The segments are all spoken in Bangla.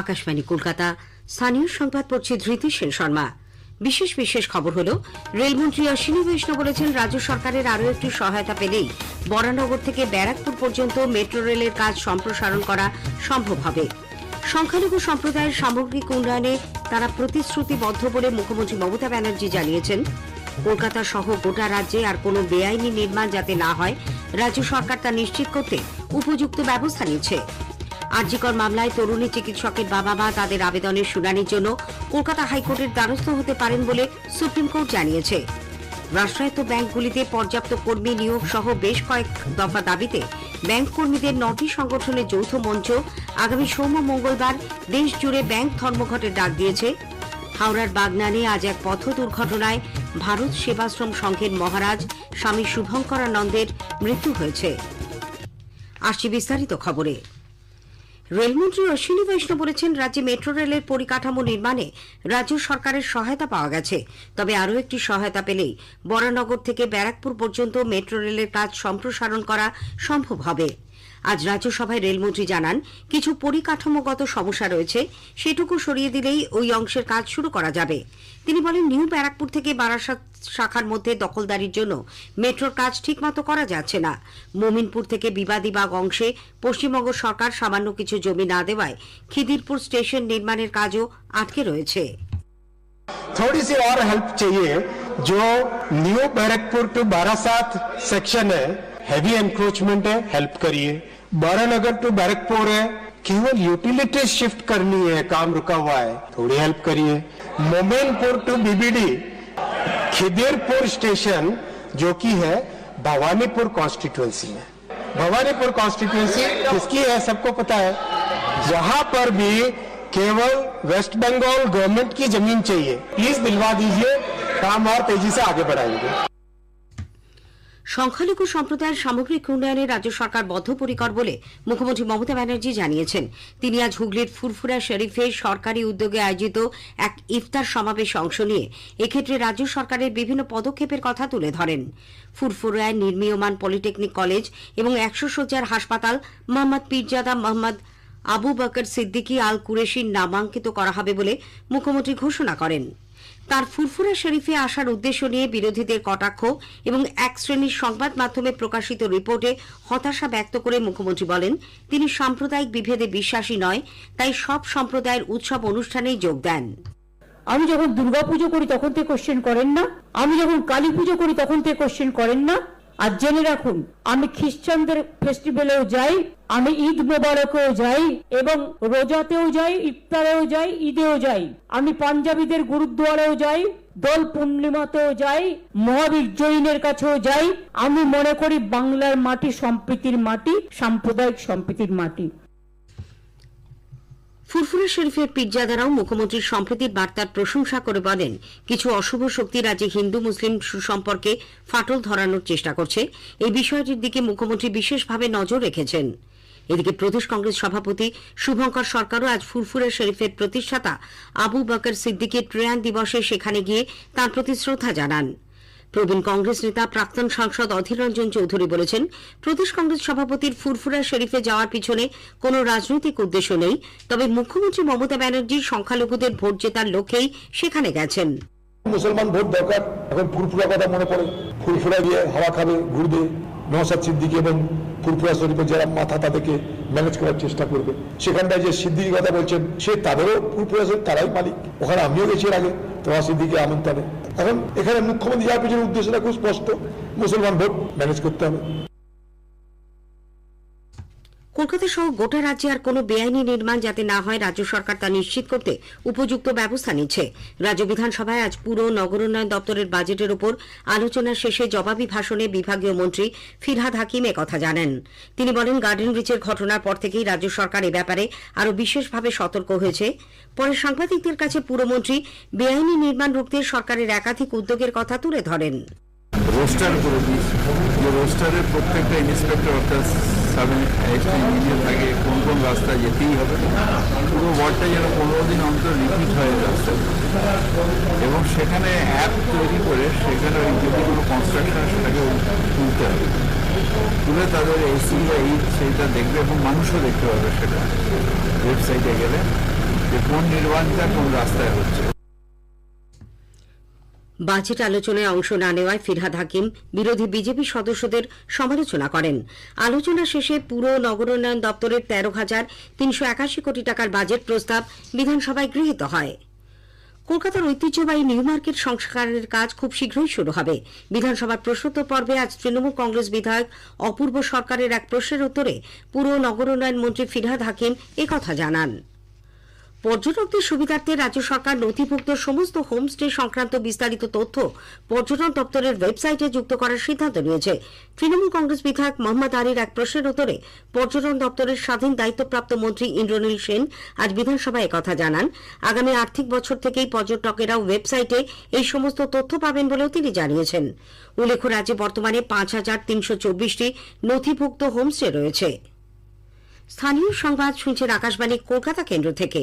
আকাশবাণী কলকাতা। স্থানীয় সংবাদ পড়ছে ধৃতি সেন শর্মা। বিশেষ বিশেষ খবর হল, রেলমন্ত্রী অশ্বিনী বৈষ্ণব বলেছেন, রাজ্য সরকারের আরও একটি সহায়তা পেলেই বরানগর থেকে ব্যারাকপুর পর্যন্ত মেট্রো রেলের কাজ সম্প্রসারণ করা সম্ভব হবে। সংখ্যালঘু সম্প্রদায়ের সামগ্রিক উন্নয়নে তারা প্রতিশ্রুতিবদ্ধ বলে মুখ্যমন্ত্রী মমতা ব্যানার্জি জানিয়েছেন। কলকাতা সহ গোটা রাজ্যে আর কোনো বেআইনি নির্মাণ যাতে না হয়, রাজ্য সরকার তা নিশ্চিত করতে উপযুক্ত ব্যবস্থা নিচ্ছে আরজিকর মামলায় তরুণী চিকিৎসকের বাবা মা তাদের আবেদনের শুনানির জন্য কলকাতা হাইকোর্টের দ্বারস্থ হতে পারেন বলে সুপ্রিম কোর্ট জানিয়েছে। রাষ্ট্রায়ত্ত ব্যাংকগুলিতে পর্যাপ্ত কর্মী নিয়োগ সহ বেশ কয়েক দফা দাবিতে ব্যাংক কর্মীদের নটি সংগঠনের যৌথ মঞ্চ আগামী সোম মঙ্গলবার দেশ জুড়ে ব্যাংক ধর্মঘটের ডাক দিয়েছে। হাওড়ার বাগনানে আজ এক পথ দুর্ঘটনায় ভারত সেবাশ্রম সংঘের মহারাজ স্বামী শুভঙ্করানন্দের মৃত্যু হয়েছে। আসছি বিস্তারিত খবরে। রেলমন্ত্রী অশ্বিনী বৈষ্ণব বলেছেন, রাজ্যে মেট্রো রেলের পরিকাঠামো নির্মাণে রাজ্য সরকারের সহায়তা পাওয়া গেছে। তবে আরও একটি সহায়তা পেলেই বরানগর থেকে ব্যারাকপুর পর্যন্ত মেট্রো রেলের কাজ সম্প্রসারণ করা সম্ভব হবে। আজ রাজ্যসভায় রেলমন্ত্রী জানান কিছু পরিকাঠামোগত সমস্যা রয়েছে সেটুকু সরিয়ে দিলেই ওই অংশের কাজ শুরু করা যাবে তিনি বলেন নিউ ব্যারাকপুর থেকে বারাসাত শাখার মধ্যে দখলদারির জন্য মেট্রোর কাজ ঠিকমতো করা যাচ্ছে না মোমিনপুর থেকে বিবাদীবাগ অংশে পশ্চিমবঙ্গ সরকার সামান্য কিছু জমি না দেওয়ায় খিদিরপুর স্টেশন নির্মাণের কাজও আটকে রয়েছে थोड़ी सी और हेल्प चाहिए जो new Barrackpore to Barasat section है हैवी एनक्रोचमेंट है हेल्प करिए बारानगर टू बैरकपुर है। केवल यूटिलिटी शिफ्ट करनी है, काम रुका हुआ है। थोड़ी हेल्प करिए Momenpur to BBD Khidirpur station जो कि है भवानीपुर कॉन्स्टिट्युएंसी में। भवानीपुर कॉन्स्टिट्युएंसी किसकी है, सबको पता है। यहाँ पर भी केवल वेस्ट बंगाल गवर्नमेंट की ज़मीन चाहिए। प्लीज़ दिलवा दीजिए, काम और तेज़ी से आगे बढ़ाएँगे। সংখ্যালঘু সম্প্রদায়ের সামগ্রিক উন্নয়নে রাজ্য সরকার বদ্ধপরিকর বলে মুখ্যমন্ত্রী মমতা ব্যানার্জি জানিয়েছেন। তিনি আজ হুগলির ফুরফুরা শরীফে সরকারি উদ্যোগে আয়োজিত এক ইফতার সমাবেশে অংশ নিয়ে এক্ষেত্রে রাজ্য সরকারের বিভিন্ন পদক্ষেপের কথা তুলে ধরেন। ফুরফুরায় নির্মীয়মান পলিটেকনিক কলেজ এবং একশো শয্যার হাসপাতাল মোহাম্মদ পীরজাদা, মোহাম্মদ আবু বকর সিদ্দিকী আল কুরেশির নামাঙ্কিত করা হবে বলে মুখ্যমন্ত্রী ঘোষণা করেন। তার ফুরফুরা শরীফে আসার উদ্দেশ্য নিয়ে বিরোধীদের কটাক্ষ এবং এক শ্রেণির সংবাদ মাধ্যমে প্রকাশিত রিপোর্টে হতাশা ব্যক্ত করে মুখ্যমন্ত্রী বলেন, তিনি সাম্প্রদায়িক বিভেদে বিশ্বাসী নয়, তাই সব সম্প্রদায়ের উৎসব অনুষ্ঠানেই যোগ দেন। আমি যখন দুর্গাপুজো করি তখন থেকে কোশ্চেন করেন না। আমি যখন কালী পুজো করি তখন থেকে কোশ্চেন করেন না। আর জেনে রাখুন, আমি খ্রিস্টানদের ফেস্টিভ্যালেও যাই, আমি ঈদ মোবারকেও যাই এবং রোজাতেও যাই, ইফতারেও যাই, ঈদেও যাই। আমি পাঞ্জাবিদের গুরুদ্বারেও যাই, দোল পূর্ণিমাতেও যাই, মহাবীর জৈনের কাছেও যাই। আমি মনে করি বাংলার মাটি সম্প্রীতির মাটি, সাম্প্রদায়িক সম্প্রীতির মাটি। ফুরফুরা শরীফের পীরজাদারাও মুখ্যমন্ত্রীর সম্প্রীতির বার্তার প্রশংসা করে বলেন, কিছু অশুভ শক্তি রাজ্যে হিন্দু, মুসলিম সুসম্পর্কে ফাটল ধরানোর চেষ্টা করছে। এই বিষয়টির দিকে মুখ্যমন্ত্রী বিশেষভাবে নজর রেখেছেন। এদিকে প্রদেশ কংগ্রেস সভাপতি শুভঙ্কর সরকারও আজ ফুরফুরা শরীফের প্রতিষ্ঠাতা আবু বকর সিদ্দিকের প্রয়াণ দিবসে সেখানে গিয়ে তাঁর প্রতি শ্রদ্ধা জানান। প্রবীণ কংগ্রেস নেতা, প্রাক্তন সাংসদ অধীর রঞ্জন চৌধুরী বলেছেন, প্রদেশ কংগ্রেস সভাপতির ফুরফুরা শরীফে যাওয়ার পিছনে কোনো রাজনৈতিক উদ্দেশ্য নেই। তবে মুখ্যমন্ত্রী মমতা ব্যানার্জি সংখ্যালঘুদের ভোট জেতার লক্ষ্যেই সেখানে গেছেন। মুসলমান ভোট দরকার। এখন ফুরফুরা কথা মনে পড়ে। ফুরফুরা গিয়ে হাওয়া খাবে, ঘুরবে নওসাদ সিদ্দিকি এবং ফুরফুরা শরীফের যারা মাথা তাদেরকে ম্যানেজ করার চেষ্টা করবে। সেখানটায় যে সিদ্দিকি কথা বলছেন, সে তাদেরও ফুরফুরা শরীফ, তারাই মালিক। ওখানে আমিও গেছি আগে, তোমার সিদ্দিকি আমন্ত্রণে। এখন এখানে মুখ্যমন্ত্রী যাওয়ার পিছনে উদ্দেশ্যটা খুব স্পষ্ট মুসলমান ভোট ম্যানেজ করতে হবে। কলকাতা সহ গোটা রাজ্যে আর কোনো বেআইনি নির্মাণ যাতে না হয়, রাজ্য সরকার তা নিশ্চিত করতে উপযুক্ত ব্যবস্থা নিচ্ছে। রাজ্য বিধানসভায় আজ পুর নগর উন্নয়ন দপ্তরের বাজেটের উপর আলোচনা শেষে জবাবি ভাষণে বিভাগীয় মন্ত্রী ফিরহাদ হাকিম কথা জানান। তিনি বলেন, গার্ডেন ব্রিজের ঘটনার পর থেকেই রাজ্য সরকার এ ব্যাপারে আরও বিশেষভাবে সতর্ক হয়েছে। পরে সাংবাদিকদের কাছে পুরমন্ত্রী বেআইনি নির্মাণ রুখতে সরকারের একাধিক উদ্যোগের কথা তুলে ধরেন। রোস্টার করে দিয়েছি। রোস্টারের প্রত্যেকটা ইন্সপেক্টর অর্থাৎ সাব ইঞ্জিনিয়ার থাকে কোন কোন রাস্তায় যেতেই হবে, পুরো ওয়ার্ডটা যেন পনেরো দিন অন্তর রিপিট হয় রাস্তা এবং সেখানে অ্যাপ তৈরি করে সেখানে ওই যদি কোনো কনস্ট্রাকশন সেটাকে তুলতে হবে। তুলে তাদের এসি বা এই সেইটা দেখবে এবং মানুষও দেখতে পাবে সেটা। ওয়েবসাইটে গেলে যে কোন নির্মাণটা কোন রাস্তায় হচ্ছে। বাজেট আলোচনায় অংশ না নেওয়ায় ফিরহাদ হাকিম বিরোধী বিজেপি সদস্যদের সমালোচনা করেন। আলোচনা শেষে পুরো নগরোন্নয়ন দপ্তরের তেরো হাজার তিনশো একাশি কোটি টাকার বাজেট প্রস্তাব বিধানসভায় গৃহীত হয়। কলকাতার ঐতিহ্যবাহী নিউ মার্কেট সংস্কারের কাজ খুব শীঘ্রই শুরু হবে। বিধানসভার প্রশ্নোত্তর পর্বে আজ তৃণমূল কংগ্রেস বিধায়ক অপূর্ব সরকারের এক প্রশ্নের উত্তরে পুর নগরোন্নয়ন মন্ত্রী ফিরহাদ হাকিম একথা জানান। পর্যটকদের সুবিধার্থে রাজ্য সরকার নথিভুক্ত সমস্ত হোমস্টে সংক্রান্ত বিস্তারিত তথ্য পর্যটন দপ্তরের ওয়েবসাইটে যুক্ত করার সিদ্ধান্ত নিয়েছে। তৃণমূল কংগ্রেস বিধায়ক মোহাম্মদ আলীর এক প্রশ্নের উত্তরে পর্যটন দপ্তরের স্বাধীন দায়িত্বপ্রাপ্ত মন্ত্রী ইন্দ্রনীল সেন আজ বিধানসভায় একথা জানান। আগামী আর্থিক বছর থেকেই পর্যটকেরা ওয়েবসাইটে এই সমস্ত তথ্য পাবেন বলেও তিনি জানিয়েছেন। উল্লেখ্য, রাজ্যে বর্তমানে পাঁচ হাজার তিনশো চব্বিশটি নথিভুক্ত হোমস্টে রয়েছে। স্থানীয় সংবাদ শুনছেন আকাশবাণী, কলকাতা কেন্দ্র থেকে।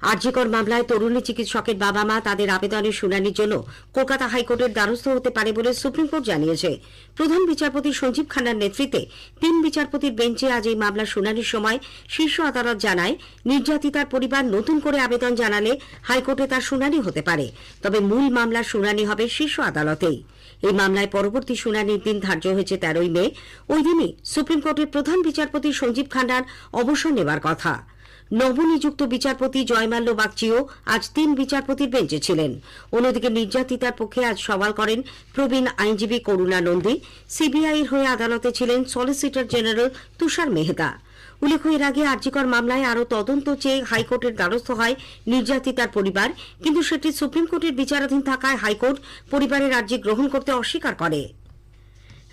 আরজিকর মামলায় তরুণী চিকিৎসকের বাবা মা তাদের আবেদনের শুনানির জন্য কলকাতা হাইকোর্টের দ্বারস্থ হতে পারে বলে সুপ্রিম কোর্ট জানিয়েছে। প্রধান বিচারপতি সঞ্জীব খান্নার নেতৃত্বে তিন বিচারপতির বেঞ্চে আজ এই মামলার শুনানির সময় শীর্ষ আদালত জানায়, নির্যাতিতার পরিবার নতুন করে আবেদন জানালে হাইকোর্টে তার শুনানি হতে পারে। তবে মূল মামলার শুনানি হবে শীর্ষ আদালতেই। এই মামলায় পরবর্তী শুনানির দিন ধার্য হয়েছে তেরোই মে। ওই দিনই সুপ্রিম কোর্টের প্রধান বিচারপতি সঞ্জীব খান্নার অবসর নেবার কথা। নবনিযুক্ত বিচারপতি জয়মাল্য বাগচিও আজ তিন বিচারপতির বেঞ্চে ছিলেন। অন্যদিকে নির্যাতিতার পক্ষে আজ সওয়াল করেন প্রবীণ আইনজীবী করুণা নন্দী। সিবিআইয়ের হয়ে আদালতে ছিলেন সলিসিটর জেনারেল তুষার মেহতা। উল্লেখ্য, এর আগে আর্জিকর মামলায় আরও তদন্ত চেয়ে হাইকোর্টের দ্বারস্থ হয় নির্যাতিতার পরিবার, কিন্তু সেটি সুপ্রিম কোর্টের বিচারাধীন থাকায় হাইকোর্ট পরিবারের আর্জি গ্রহণ করতে অস্বীকার করে।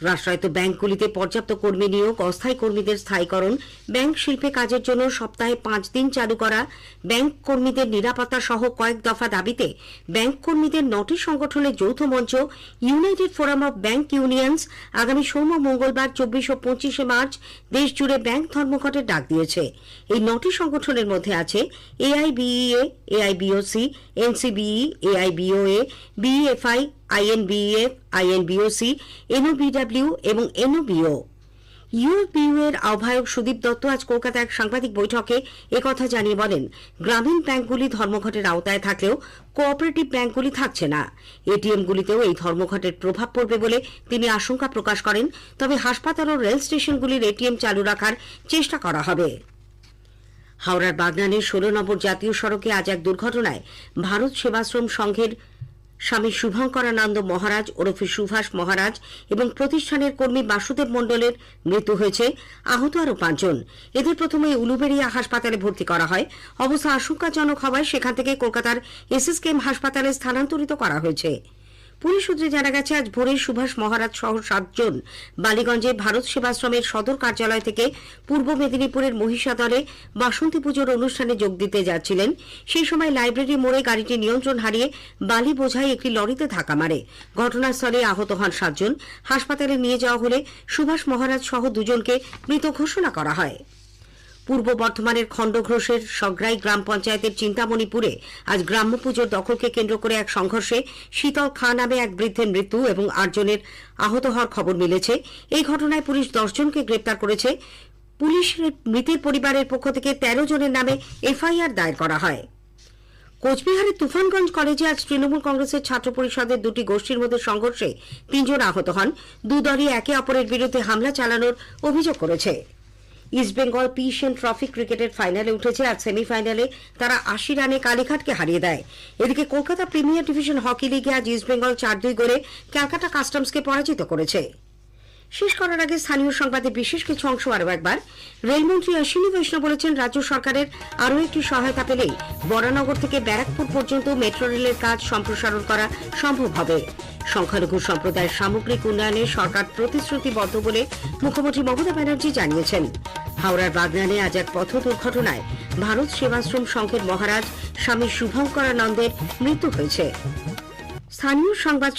রাষ্ট্রায়ত্ত ব্যাংকগুলিতে পর্যাপ্ত কর্মী নিয়োগ, অস্থায়ী কর্মীদের স্থায়ীকরণ, ব্যাংক শিল্পে কাজের জন্য সপ্তাহে পাঁচ দিন চালু করা, ব্যাংক কর্মীদের নিরাপত্তা সহ কয়েক দফা দাবিতে ব্যাংক কর্মীদের নটি সংগঠনের যৌথ মঞ্চ United Forum of Bank Unions আগামী সোম মঙ্গলবার চব্বিশ ও পঁচিশে মার্চ দেশ জুড়ে ব্যাংক ধর্মঘটের ডাক দিয়েছে। এই নটি সংগঠনের মধ্যে আছে এআইবিইএ এআইবিওসি এনসিবিই এআইবিওএ বিএফআই আইএনবিএফ আইএনবিওসি এনওবিডব্লিউ এবং এনওবিও ইউবিউ এর আহ্বায়ক সুদীপ দত্ত আজ কলকাতায় এক সাংবাদিক বৈঠকে একথা জানিয়ে বলেন, গ্রামীণ ব্যাংকগুলি ধর্মঘটের আওতায় থাকলেও কোঅপারেটিভ ব্যাংকগুলি থাকছে না। এটিএমগুলিতেও এই ধর্মঘটের প্রভাব পড়বে বলে তিনি আশঙ্কা প্রকাশ করেন, তবে হাসপাতাল ও রেল স্টেশনগুলির এটিএম চালু রাখার চেষ্টা করা হবে। হাওড়ার বাগনানের ষোলো নম্বর জাতীয় সড়কে আজ এক দুর্ঘটনায় ভারত সেবাশ্রম সংঘের স্বামী শুভঙ্করানন্দ মহারাজ, ওরফে সুভাষ মহারাজ এবং প্রতিষ্ঠানের কর্মী বাসুদেব মণ্ডলের মৃত্যু হয়েছে। আহত আরও পাঁচজন। এদের প্রথমে উলুবেরিয়া হাসপাতালে ভর্তি করা হয়। অবস্থা আশঙ্কাজনক হওয়ায় সেখান থেকে কলকাতার এসএসকেএম হাসপাতালে স্থানান্তরিত করা হয়েছে। পুলিশ সূত্রে জানা গেছে, আজ ভোরে সুভাষ মহারাজ সহ সাতজন বালিগঞ্জে ভারত সেবাশ্রমের সদর কার্যালয় থেকে পূর্ব মেদিনীপুরের মহিষাদলে বাসন্তী পুজোর অনুষ্ঠানে যোগ দিতে যাচ্ছিলেন। সেই সময় লাইব্রেরি মোড়ে গাড়িটি নিয়ন্ত্রণ হারিয়ে বালি বোঝাই একটি লরিতে ধাক্কা মারে। ঘটনাস্থলে আহত হন সাতজন। হাসপাতালে নিয়ে যাওয়া হলে সুভাষ মহারাজ সহ দুজনকে মৃত ঘোষণা করা হয়। পূর্ব বর্ধমানের খণ্ডঘোষের সগ্রাই গ্রাম পঞ্চায়েতের চিন্তামণিপুরে আজ গ্রাম্য পুজোর দখলকে কেন্দ্র করে এক সংঘর্ষে শীতল খাঁ নামে এক বৃদ্ধের মৃত্যু এবং আটজনের আহত হওয়ার খবর মিলেছে। এই ঘটনায় পুলিশ দশজনকে গ্রেপ্তার করেছে। পুলিশের মৃতের পরিবারের পক্ষ থেকে তেরো জনের নামে এফআইআর দায়ের করা হয়। কোচবিহারের তুফানগঞ্জ কলেজে আজ তৃণমূল কংগ্রেসের ছাত্র পরিষদের দুটি গোষ্ঠীর মধ্যে সংঘর্ষে তিনজন আহত হন। দুদলই একে অপরের বিরুদ্ধে হামলা চালানোর অভিযোগ করেছে। ইস্টবেঙ্গল পিএসএন ট্রফি ক্রিকেটের ফাইনালে উঠেছে আর সেমিফাইনালে তারা আশি রানে কালীঘাটকে হারিয়ে দেয়। এদিকে কলকাতা প্রিমিয়ার ডিভিশন হকি লিগে আজ ইস্টবেঙ্গল চার দুই গোলে ক্যালকাটা কাস্টমসকে পরাজিত করেছে। শেষ করার আগে স্থানীয় সংবাদে বিশেষ কিছু অংশ আরও একবার। রেলমন্ত্রী অশ্বিনী বৈষ্ণব বলেছেন, রাজ্য সরকারের আরও একটি সহায়তা পেলেই বরানগর থেকে ব্যারাকপুর পর্যন্ত মেট্রো রেলের কাজ সম্প্রসারণ করা সম্ভব হবে। সংখ্যালঘু সম্প্রদায়ের সামগ্রিক উন্নয়নে সরকার প্রতিশ্রুতিবদ্ধ বলে মুখ্যমন্ত্রী মমতা ব্যানার্জি জানিয়েছেন। হাওড়ার বাগনানে আজ এক পথ দুর্ঘটনায় ভারত সেবাশ্রম সংঘের মহারাজ স্বামী শুভঙ্করানন্দের মৃত্যু হয়েছে। স্থানীয় সংবাদ